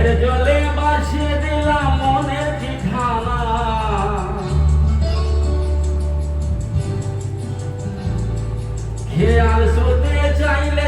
ঝড়ের মনের খেয়াল শুতে চাইলে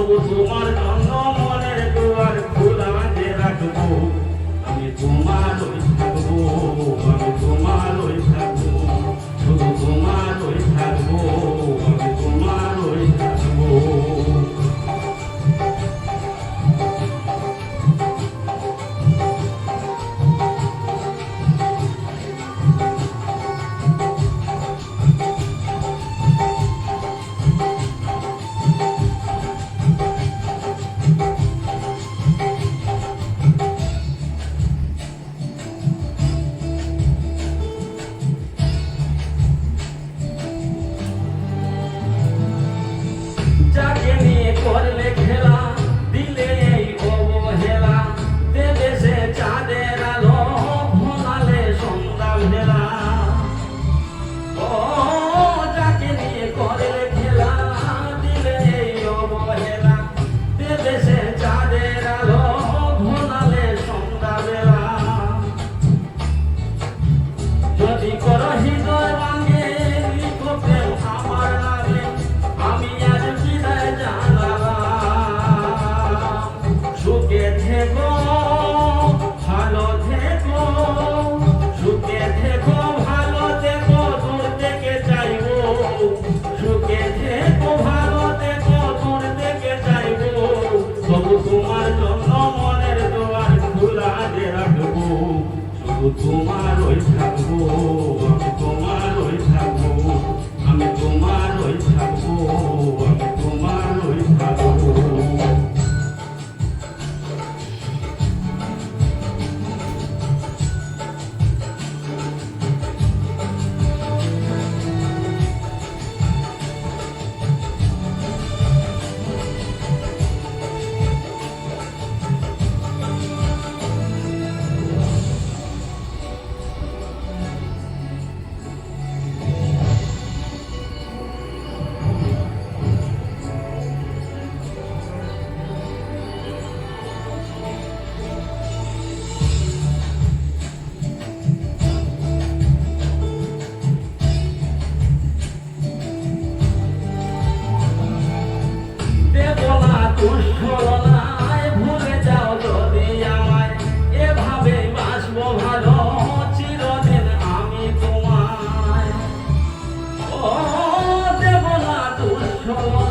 তবু তোমার কাম তোমার ওই থাকব তোমার ওই থাকব আমি তোমার ওই 들어가서